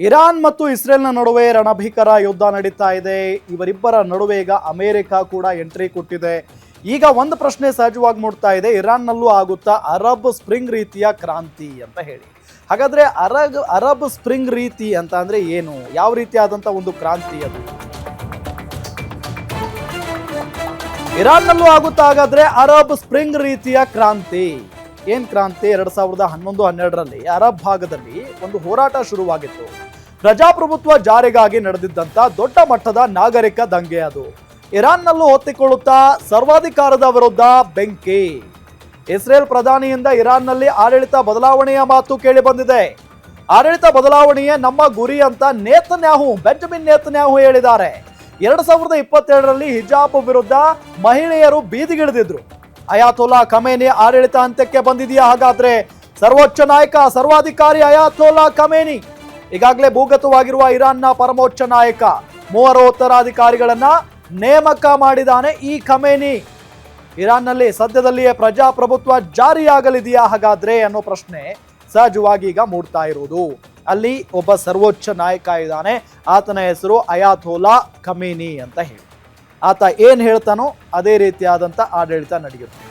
Iran ಮತ್ತು ಇಸ್ರೇಲ್ನ ನಡುವೆ ರಣಭೀಕರ ಯುದ್ಧ ನಡೀತಾ ಇದೆ. ಇವರಿಬ್ಬರ ನಡುವೆ ಈಗ ಅಮೆರಿಕ ಕೂಡ ಎಂಟ್ರಿ ಕೊಟ್ಟಿದೆ. ಈಗ ಒಂದು ಪ್ರಶ್ನೆ ಸಹಜವಾಗಿ ಮೂಡ್ತಾ ಇದೆ. ಇರಾನ್ನಲ್ಲೂ ಆಗುತ್ತಾ ಅರಬ್ ಸ್ಪ್ರಿಂಗ್ ರೀತಿಯ ಕ್ರಾಂತಿ ಅಂತ ಹೇಳಿ. ಹಾಗಾದ್ರೆ ಅರಬ್ ಅರಬ್ ಸ್ಪ್ರಿಂಗ್ ರೀತಿ ಅಂತ ಅಂದ್ರೆ ಏನು? ಯಾವ ರೀತಿಯಾದಂಥ ಒಂದು ಕ್ರಾಂತಿ ಅದು? ಇರಾನ್ನಲ್ಲೂ ಆಗುತ್ತಾ? ಹಾಗಾದ್ರೆ ಅರಬ್ ಸ್ಪ್ರಿಂಗ್ ರೀತಿಯ ಕ್ರಾಂತಿ. ಏನ್ ಕ್ರಾಂತಿ? ಎರಡ್ ಸಾವಿರದ ಹನ್ನೊಂದು, ಹನ್ನೆರಡರಲ್ಲಿ ಅರಬ್ ಭಾಗದಲ್ಲಿ ಒಂದು ಹೋರಾಟ ಶುರುವಾಗಿತ್ತು. ಪ್ರಜಾಪ್ರಭುತ್ವ ಜಾರಿಗಾಗಿ ನಡೆದಿದ್ದಂತ ದೊಡ್ಡ ಮಟ್ಟದ ನಾಗರಿಕ ದಂಗೆ ಅದು. ಇರಾನ್ನಲ್ಲೂ ಹೊತ್ತಿಕೊಳ್ಳುತ್ತಾ ಸರ್ವಾಧಿಕಾರದ ವಿರುದ್ಧ ಬೆಂಕಿ. ಇಸ್ರೇಲ್ ಪ್ರಧಾನಿಯಿಂದ ಇರಾನ್ನಲ್ಲಿ ಆಡಳಿತ ಬದಲಾವಣೆಯ ಮಾತು ಕೇಳಿ ಬಂದಿದೆ ಆಡಳಿತ ಬದಲಾವಣೆಯೇ ನಮ್ಮ ಗುರಿ ಅಂತ ನೇತನ್ಯಾಹು, ಬೆಂಜಮಿನ್ ನೇತನ್ಯಾಹು ಹೇಳಿದ್ದಾರೆ. ಎರಡ್ ಸಾವಿರದ ಇಪ್ಪತ್ತೆರಡರಲ್ಲಿ ಹಿಜಾಬ್ ವಿರುದ್ಧ ಮಹಿಳೆಯರು ಬೀದಿಗಿಳಿದಿದ್ರು. ಅಯಾತೋಲಾ ಕಮೇನಿ ಆಡಳಿತ ಅಂತ್ಯಕ್ಕೆ ಬಂದಿದೆಯಾ ಹಾಗಾದ್ರೆ? ಸರ್ವೋಚ್ಚ ನಾಯಕ, ಸರ್ವಾಧಿಕಾರಿ ಅಯಾತೋಲಾ ಖಮೇನಿ ಈಗಾಗಲೇ ಭೂಗತವಾಗಿರುವ ಇರಾನ್ನ ಪರಮೋಚ್ಚ ನಾಯಕ ಮೂವರು ಉತ್ತರಾಧಿಕಾರಿಗಳನ್ನ ನೇಮಕ ಮಾಡಿದಾನೆ ಈ ಖಮೇನಿ. ಇರಾನ್ನಲ್ಲಿ ಸದ್ಯದಲ್ಲಿಯೇ ಪ್ರಜಾಪ್ರಭುತ್ವ ಜಾರಿಯಾಗಲಿದೆಯಾ ಹಾಗಾದ್ರೆ ಅನ್ನೋ ಪ್ರಶ್ನೆ ಸಹಜವಾಗಿ ಈಗ ಮೂಡ್ತಾ ಇರುವುದು. ಅಲ್ಲಿ ಒಬ್ಬ ಸರ್ವೋಚ್ಚ ನಾಯಕ ಇದ್ದಾನೆ. ಆತನ ಹೆಸರು ಅಯಾಥೋಲಾ ಖಮೀನಿ ಅಂತ ಹೇಳಿ. ಆತ ಏನು ಹೇಳ್ತಾನೋ ಅದೇ ರೀತಿಯಾದಂಥ ಆಡಳಿತ ನಡೆಯುತ್ತೆ.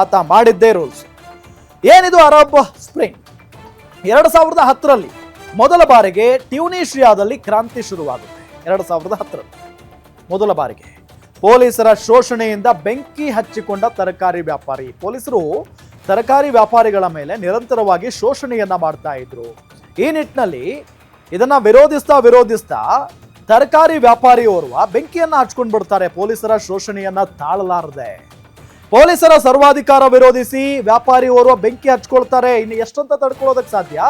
ಆತ ಮಾಡಿದ್ದೇ ರೂಲ್ಸ್. ಏನಿದು ಅರಬ್ ಸ್ಪ್ರಿಂಗ್? ಎರಡು ಸಾವಿರದ ಹತ್ತರಲ್ಲಿ ಮೊದಲ ಬಾರಿಗೆ ಟ್ಯೂನಿಷಿಯಾದಲ್ಲಿ ಕ್ರಾಂತಿ ಶುರುವಾಗುತ್ತೆ. ಎರಡು ಸಾವಿರದ ಹತ್ತರಲ್ಲಿ ಮೊದಲ ಬಾರಿಗೆ. ಪೊಲೀಸರ ಶೋಷಣೆಯಿಂದ ಬೆಂಕಿ ಹಚ್ಚಿಕೊಂಡ ತರಕಾರಿ ವ್ಯಾಪಾರಿ. ಪೊಲೀಸರು ತರಕಾರಿ ವ್ಯಾಪಾರಿಗಳ ಮೇಲೆ ನಿರಂತರವಾಗಿ ಶೋಷಣೆಯನ್ನ ಮಾಡ್ತಾ ಇದ್ರು. ಈ ನಿಟ್ಟಿನಲ್ಲಿ ಇದನ್ನ ವಿರೋಧಿಸ್ತಾ ವಿರೋಧಿಸ್ತಾ ತರಕಾರಿ ವ್ಯಾಪಾರಿ ಓರ್ವ ಬೆಂಕಿಯನ್ನ ಹಚ್ಕೊಂಡ್ ಬಿಡ್ತಾರೆ. ಪೊಲೀಸರ ಶೋಷಣೆಯನ್ನ ತಾಳಲಾರದೆ. ಪೊಲೀಸರ ಸರ್ವಾಧಿಕಾರ ವಿರೋಧಿಸಿ ವ್ಯಾಪಾರಿ ಓರ್ವ ಬೆಂಕಿ ಹಚ್ಕೊಳ್ತಾರೆ. ಇನ್ನು ಎಷ್ಟಂತ ತಡ್ಕೊಳ್ಳೋದಕ್ಕೆ ಸಾಧ್ಯ?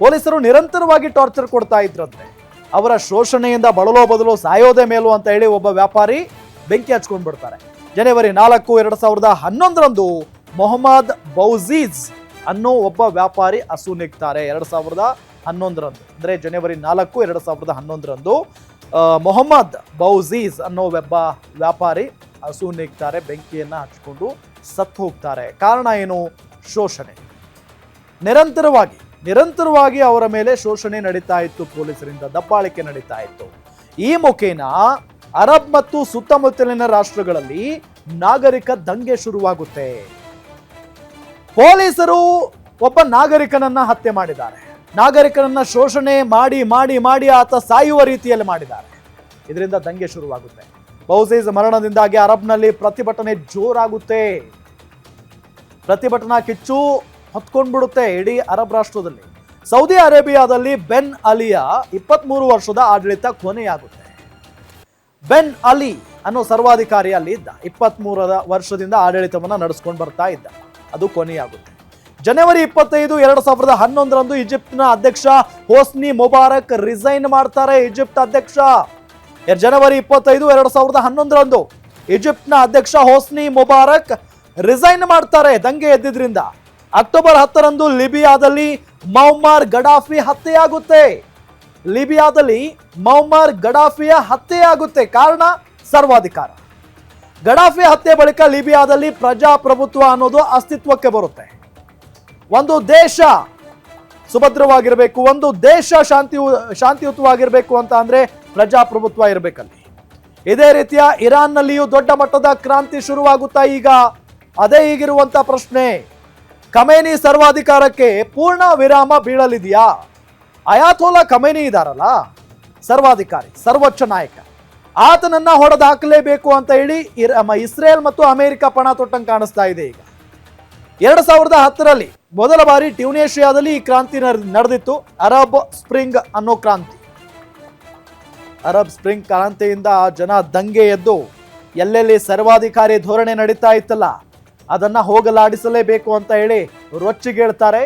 ಪೊಲೀಸರು ನಿರಂತರವಾಗಿ ಟಾರ್ಚರ್ ಕೊಡ್ತಾ ಇದ್ರಂತೆ. ಅವರ ಶೋಷಣೆಯಿಂದ ಬಳಲೋ ಬದಲು ಸಾಯೋದೇ ಮೇಲು ಅಂತ ಹೇಳಿ ಒಬ್ಬ ವ್ಯಾಪಾರಿ ಬೆಂಕಿ ಹಚ್ಕೊಂಡ್ ಬಿಡ್ತಾರೆ. ಜನವರಿ ನಾಲ್ಕು, ಎರಡು ಸಾವಿರದ ಹನ್ನೊಂದರಂದು ಮೊಹಮ್ಮದ್ ಬೌಜೀಜ್ ಅನ್ನೋ ಒಬ್ಬ ವ್ಯಾಪಾರಿ ಅಸುನಿಗ್ತಾರೆ ಎರಡು ಸಾವಿರದ ಹನ್ನೊಂದರಂದು, ಅಂದ್ರೆ ಜನವರಿ ನಾಲ್ಕು, ಎರಡು ಸಾವಿರದ ಹನ್ನೊಂದರಂದು ಮೊಹಮ್ಮದ್ ಬೌಜೀಜ್ ಅನ್ನೋ ಒಬ್ಬ ವ್ಯಾಪಾರಿ ಅಸುನಿಗ್ತಾರೆ ಬೆಂಕಿಯನ್ನು ಹಚ್ಕೊಂಡು ಸತ್ತು ಹೋಗ್ತಾರೆ. ಕಾರಣ ಏನು? ಶೋಷಣೆ. ನಿರಂತರವಾಗಿ ನಿರಂತರವಾಗಿ ಅವರ ಮೇಲೆ ಶೋಷಣೆ ನಡೀತಾ ಇತ್ತು ಪೊಲೀಸರಿಂದ, ದಬ್ಬಾಳಿಕೆ ನಡೀತಾ ಇತ್ತು. ಈ ಮುಖೇನ ಅರಬ್ ಮತ್ತು ಸುತ್ತಮುತ್ತಲಿನ ರಾಷ್ಟ್ರಗಳಲ್ಲಿ ನಾಗರಿಕ ದಂಗೆ ಶುರುವಾಗುತ್ತೆ. ಪೊಲೀಸರು ಒಬ್ಬ ನಾಗರಿಕನನ್ನ ಹತ್ಯೆ ಮಾಡಿದ್ದಾರೆ. ನಾಗರಿಕನನ್ನ ಶೋಷಣೆ ಮಾಡಿ ಮಾಡಿ ಮಾಡಿ ಆತ ಸಾಯುವ ರೀತಿಯಲ್ಲಿ ಮಾಡಿದ್ದಾರೆ. ಇದರಿಂದ ದಂಗೆ ಶುರುವಾಗುತ್ತೆ. ಬೌಸೀಸ್ ಮರಣದಿಂದಾಗಿ ಅರಬ್ನಲ್ಲಿ ಪ್ರತಿಭಟನೆ ಜೋರಾಗುತ್ತೆ. ಪ್ರತಿಭಟನಾ ಕಿಚ್ಚು ಹೊತ್ಕೊಂಡ್ಬಿಡುತ್ತೆ ಇಡೀ ಅರಬ್ ರಾಷ್ಟ್ರದಲ್ಲಿ. ಸೌದಿ ಅರೇಬಿಯಾದಲ್ಲಿ ಬೆನ್ ಅಲಿಯ ಇಪ್ಪತ್ಮೂರು ವರ್ಷದ ಆಡಳಿತ ಕೊನೆಯಾಗುತ್ತೆ. ಬೆನ್ ಅಲಿ ಅನ್ನೋ ಸರ್ವಾಧಿಕಾರಿ ಅಲ್ಲಿ ಇದ್ದ. ಇಪ್ಪತ್ತ್ಮೂರರ ವರ್ಷದಿಂದ ಆಡಳಿತವನ್ನು ನಡೆಸ್ಕೊಂಡು ಬರ್ತಾ ಇದ್ದ. ಅದು ಕೊನೆಯಾಗುತ್ತೆ. ಜನವರಿ ಇಪ್ಪತ್ತೈದು ಎರಡು ಸಾವಿರದ ಹನ್ನೊಂದರಂದು ಈಜಿಪ್ಟ್ನ ಅಧ್ಯಕ್ಷ ಹೋಸ್ನಿ ಮುಬಾರಕ್ ರಿಸೈನ್ ಮಾಡ್ತಾರೆ ಈಜಿಪ್ಟ್ ಅಧ್ಯಕ್ಷ. ಜನವರಿ ಇಪ್ಪತ್ತೈದು ಎರಡು ಸಾವಿರದ ಹನ್ನೊಂದರಂದು ಈಜಿಪ್ಟ್ನ ಅಧ್ಯಕ್ಷ ಹೋಸ್ನಿ ಮುಬಾರಕ್ ರಿಸೈನ್ ಮಾಡ್ತಾರೆ ದಂಗೆ ಎದ್ದಿದ್ರಿಂದ. ಅಕ್ಟೋಬರ್ ಹತ್ತರಂದು ಲಿಬಿಯಾದಲ್ಲಿ ಮೌಮಾರ್ ಗಡಾಫಿ ಹತ್ಯೆಯಾಗುತ್ತೆ. ಲಿಬಿಯಾದಲ್ಲಿ ಮೌಮಾರ್ ಗಡಾಫಿಯ ಹತ್ಯೆಯಾಗುತ್ತೆ ಕಾರಣ ಸರ್ವಾಧಿಕಾರ. ಗಡಾಫಿ ಹತ್ಯೆ ಬಳಿಕ ಲಿಬಿಯಾದಲ್ಲಿ ಪ್ರಜಾಪ್ರಭುತ್ವ ಅನ್ನೋದು ಅಸ್ತಿತ್ವಕ್ಕೆ ಬರುತ್ತೆ. ಒಂದು ದೇಶ ಸುಭದ್ರವಾಗಿರಬೇಕು, ಒಂದು ದೇಶ ಶಾಂತಿ ಶಾಂತಿಯುತವಾಗಿರಬೇಕು ಅಂತ ಅಂದ್ರೆ ಪ್ರಜಾಪ್ರಭುತ್ವ ಇರಬೇಕಲ್ಲಿ. ಇದೇ ರೀತಿಯ ಇರಾನ್ನಲ್ಲಿಯೂ ದೊಡ್ಡ ಮಟ್ಟದ ಕ್ರಾಂತಿ ಶುರುವಾಗುತ್ತಾ ಈಗ. ಅದೇ ಈಗಿರುವಂತ ಪ್ರಶ್ನೆ. ಖಮೇನಿ ಸರ್ವಾಧಿಕಾರಕ್ಕೆ ಪೂರ್ಣ ವಿರಾಮ ಬೀಳಲಿದೆಯಾ? ಅಯಾತೋಲಾ ಖಮೇನಿ ಇದಾರಲ್ಲ? ಸರ್ವಾಧಿಕಾರಿ, ಸರ್ವೋಚ್ಚ ನಾಯಕ. ಆತನನ್ನ ಹೊಡೆದು ಹಾಕಲೇಬೇಕು ಅಂತ ಹೇಳಿ ಇಸ್ರೇಲ್ ಮತ್ತು ಅಮೆರಿಕ ಪಣ ತೊಟ್ಟಂಗೆ ಕಾಣಿಸ್ತಾ ಇದೆ ಈಗ. ಎರಡು ಸಾವಿರದ ಹತ್ತರಲ್ಲಿ ಮೊದಲ ಬಾರಿ ಟ್ಯೂನೇಷಿಯಾದಲ್ಲಿ ಈ ಕ್ರಾಂತಿ ನಡ್- ನಡೆದಿತ್ತು. ಅರಬ್ ಸ್ಪ್ರಿಂಗ್ ಅನ್ನೋ ಕ್ರಾಂತಿ. ಅರಬ್ ಸ್ಪ್ರಿಂಗ್ ಕ್ರಾಂತಿಯಿಂದ ಜನ ದಂಗೆ ಎದ್ದು ಎಲ್ಲೆಲ್ಲಿ ಸರ್ವಾಧಿಕಾರಿ ಧೋರಣೆ ನಡೀತಾ ಇತ್ತಲ್ಲ ಅದನ್ನ ಹೋಗಲಾಡಿಸಲೇಬೇಕು ಅಂತ ಹೇಳಿ ರೊಚ್ಚಿಗೇಳ್ತಾರೆ.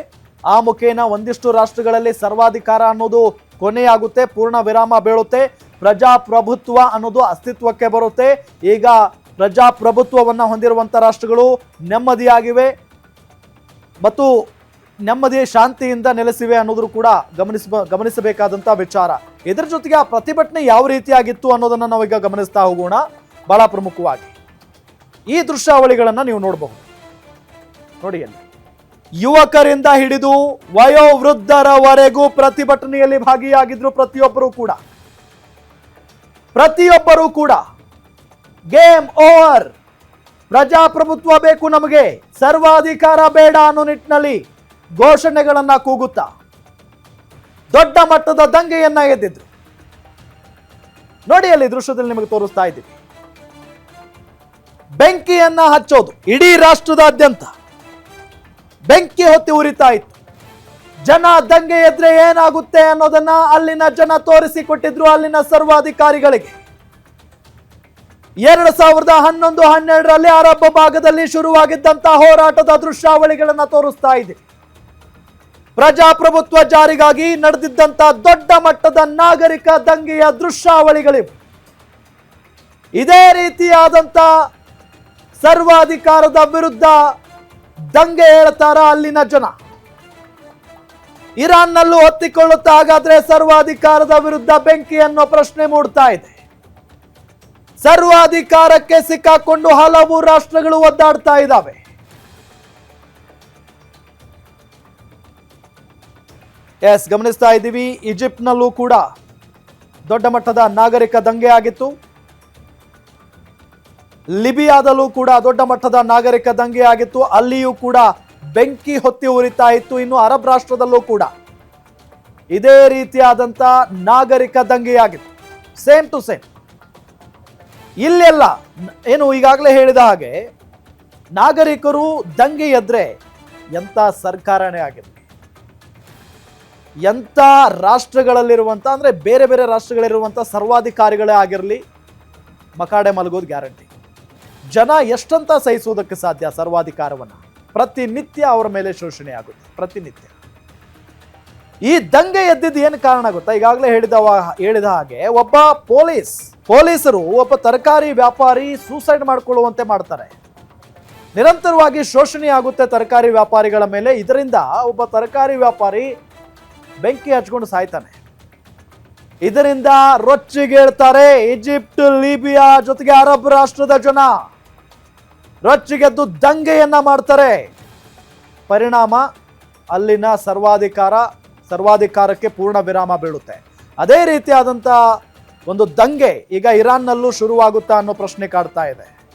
ಆ ಮುಖೇನ ಒಂದಿಷ್ಟು ರಾಷ್ಟ್ರಗಳಲ್ಲಿ ಸರ್ವಾಧಿಕಾರ ಅನ್ನೋದು ಕೊನೆಯಾಗುತ್ತೆ, ಪೂರ್ಣ ವಿರಾಮ ಬೀಳುತ್ತೆ. ಪ್ರಜಾಪ್ರಭುತ್ವ ಅನ್ನೋದು ಅಸ್ತಿತ್ವಕ್ಕೆ ಬರುತ್ತೆ. ಈಗ ಪ್ರಜಾಪ್ರಭುತ್ವವನ್ನು ಹೊಂದಿರುವಂಥ ರಾಷ್ಟ್ರಗಳು ನೆಮ್ಮದಿಯಾಗಿವೆ ಮತ್ತು ನೆಮ್ಮದಿ, ಶಾಂತಿಯಿಂದ ನೆಲೆಸಿವೆ ಅನ್ನೋದ್ರು ಕೂಡ ಗಮನಿಸ ಗಮನಿಸಬೇಕಾದಂಥ ವಿಚಾರ. ಇದರ ಜೊತೆಗೆ ಆ ಪ್ರತಿಭಟನೆ ಯಾವ ರೀತಿಯಾಗಿತ್ತು ಅನ್ನೋದನ್ನ ನಾವೀಗ ಗಮನಿಸ್ತಾ ಹೋಗೋಣ. ಬಹಳ ಪ್ರಮುಖವಾಗಿ. ಈ ದೃಶ್ಯಾವಳಿಗಳನ್ನ ನೀವು ನೋಡಬಹುದು. ನೋಡಿ ಅಲ್ಲಿ. ಯುವಕರಿಂದ ಹಿಡಿದು ವಯೋವೃದ್ಧರವರೆಗೂ ಪ್ರತಿಭಟನೆಯಲ್ಲಿ ಭಾಗಿಯಾಗಿದ್ರು ಪ್ರತಿಯೊಬ್ಬರೂ ಕೂಡ. ಪ್ರತಿಯೊಬ್ಬರೂ ಕೂಡ. ಗೇಮ್ ಓವರ್ ಪ್ರಜಾಪ್ರಭುತ್ವ ಬೇಕು ನಮಗೆ. ಸರ್ವಾಧಿಕಾರ ಬೇಡ ಅನ್ನೋ ನಿಟ್ಟಿನಲ್ಲಿ ಘೋಷಣೆಗಳನ್ನ ಕೂಗುತ್ತಾ. ದೊಡ್ಡ ಮಟ್ಟದ ದಂಗೆಯನ್ನ ಎದ್ದಿದ್ರು. ನೋಡಿ ಅಲ್ಲಿ ದೃಶ್ಯದಲ್ಲಿ ನಿಮಗೆ ತೋರಿಸ್ತಾ ಇದ್ದೀವಿ ಬೆಂಕಿಯನ್ನ ಹಚ್ಚೋದು ಇಡೀ ರಾಷ್ಟ್ರದಾದ್ಯಂತ. ಬೆಂಕಿ ಹೊತ್ತಿ ಉರಿತಾ ಇತ್ತು. ಜನ ದಂಗೆ ಎದ್ರೆ ಏನಾಗುತ್ತೆ ಅನ್ನೋದನ್ನ ಅಲ್ಲಿನ ಜನ ತೋರಿಸಿಕೊಟ್ಟಿದ್ರು ಅಲ್ಲಿನ ಸರ್ವಾಧಿಕಾರಿಗಳಿಗೆ. ಎರಡು ಸಾವಿರದ ಹನ್ನೊಂದು ಹನ್ನೆರಡರಲ್ಲಿ ಅರಬ್ಬ ಭಾಗದಲ್ಲಿ ಶುರುವಾಗಿದ್ದಂತಹ ಹೋರಾಟದ ದೃಶ್ಯಾವಳಿಗಳನ್ನ ತೋರಿಸ್ತಾ ಇದೆ. ಪ್ರಜಾಪ್ರಭುತ್ವ ಜಾರಿಗಾಗಿ ನಡೆದಿದ್ದಂತ ದೊಡ್ಡ ಮಟ್ಟದ ನಾಗರಿಕ ದಂಗೆಯ ದೃಶ್ಯಾವಳಿಗಳಿವೆ. ಇದೇ ರೀತಿಯಾದಂತ ಸರ್ವಾಧಿಕಾರದ ವಿರುದ್ಧ ದಂಗೆ ಹೇಳ್ತಾರ ಅಲ್ಲಿನ ಜನ. ಇರಾನ್ನಲ್ಲೂ ಹೊತ್ತಿಕೊಳ್ಳುತ್ತಾ ಹಾಗಾದ್ರೆ ಸರ್ವಾಧಿಕಾರದ ವಿರುದ್ಧ ಬೆಂಕಿ ಅನ್ನೋ ಪ್ರಶ್ನೆ ಮೂಡ್ತಾ ಇದೆ. ಸರ್ವಾಧಿಕಾರಕ್ಕೆ ಸಿಕ್ಕಾಕೊಂಡು ಹಲವು ರಾಷ್ಟ್ರಗಳು ಒದ್ದಾಡ್ತಾ ಇದ್ದಾವೆ. ಎಸ್, ಗಮನಿಸ್ತಾ ಇದ್ದೀವಿ, ಈಜಿಪ್ಟ್ನಲ್ಲೂ ಕೂಡ ದೊಡ್ಡ ಮಟ್ಟದ ನಾಗರಿಕ ದಂಗೆ ಆಗಿತ್ತು. ಲಿಬಿಯಾದಲ್ಲೂ ಕೂಡ ದೊಡ್ಡ ಮಟ್ಟದ ನಾಗರಿಕ ದಂಗೆ ಆಗಿತ್ತು. ಅಲ್ಲಿಯೂ ಕೂಡ ಬೆಂಕಿ ಹೊತ್ತಿ ಉರಿತಾ ಇತ್ತು. ಇನ್ನು ಅರಬ್ ರಾಷ್ಟ್ರದಲ್ಲೂ ಕೂಡ ಇದೇ ರೀತಿಯಾದಂತ ನಾಗರಿಕ ದಂಗೆಯಾಗಿತ್ತು ಸೇಮ್ ಟು ಸೇಮ್ ಇಲ್ಲೆಲ್ಲ ಏನು ಈಗಾಗಲೇ ಹೇಳಿದ ಹಾಗೆ ನಾಗರಿಕರು ದಂಗೆ ಎದ್ರೆ ಎಂಥ ಸರ್ಕಾರನೇ ಆಗಿದೆ ಎಂಥ ರಾಷ್ಟ್ರಗಳಲ್ಲಿರುವಂಥ ಅಂದರೆ ಬೇರೆ ಬೇರೆ ರಾಷ್ಟ್ರಗಳಿರುವಂಥ ಸರ್ವಾಧಿಕಾರಿಗಳೇ ಆಗಿರಲಿ, ಮಕಾಡೆ ಮಲಗೋದು ಗ್ಯಾರಂಟಿ. ಜನ ಎಷ್ಟಂತ ಸಹಿಸುವುದಕ್ಕೆ ಸಾಧ್ಯ? ಸರ್ವಾಧಿಕಾರವನ್ನು. ಪ್ರತಿನಿತ್ಯ ಅವರ ಮೇಲೆ ಶೋಷಣೆ ಆಗುತ್ತೆ. ಪ್ರತಿನಿತ್ಯ. ಈ ದಂಗೆ ಎದ್ದಿದ್ದು ಏನು ಕಾರಣ ಗೊತ್ತಾ? ಈಗಾಗಲೇ ಹೇಳಿದವ, ಹೇಳಿದ ಹಾಗೆ ಒಬ್ಬ ಪೊಲೀಸ್, ಪೊಲೀಸರು ಒಬ್ಬ ತರಕಾರಿ ವ್ಯಾಪಾರಿ ಸೂಸೈಡ್ ಮಾಡಿಕೊಳ್ಳುವಂತೆ ಮಾಡ್ತಾರೆ. ನಿರಂತರವಾಗಿ ಶೋಷಣೆ ಆಗುತ್ತೆ ತರಕಾರಿ ವ್ಯಾಪಾರಿಗಳ ಮೇಲೆ. ಇದರಿಂದ ಒಬ್ಬ ತರಕಾರಿ ವ್ಯಾಪಾರಿ ಬೆಂಕಿ ಹಚ್ಕೊಂಡು ಸಾಯ್ತಾನೆ. ಇದರಿಂದ ರೊಚ್ಚಿಗೇಳ್ತಾರೆ ಈಜಿಪ್ಟ್, ಲಿಬಿಯಾ ಜೊತೆಗೆ ಅರಬ್ ರಾಷ್ಟ್ರದ ಜನ. ರೊಚ್ಚಿಗೆದ್ದು ದಂಗೆಯನ್ನ ಮಾಡ್ತಾರೆ. ಪರಿಣಾಮ ಅಲ್ಲಿನ ಸರ್ವಾಧಿಕಾರ, ಸರ್ವಾಧಿಕಾರಕ್ಕೆ ಪೂರ್ಣ ವಿರಾಮ ಬೀಳುತ್ತೆ. ಅದೇ ರೀತಿಯಾದಂಥ ಒಂದು ದಂಗೆ ಈಗ ಇರಾನ್ನಲ್ಲೂ ಶುರುವಾಗುತ್ತಾ ಅನ್ನೋ ಪ್ರಶ್ನೆ ಕಾಡ್ತಾ ಇದೆ.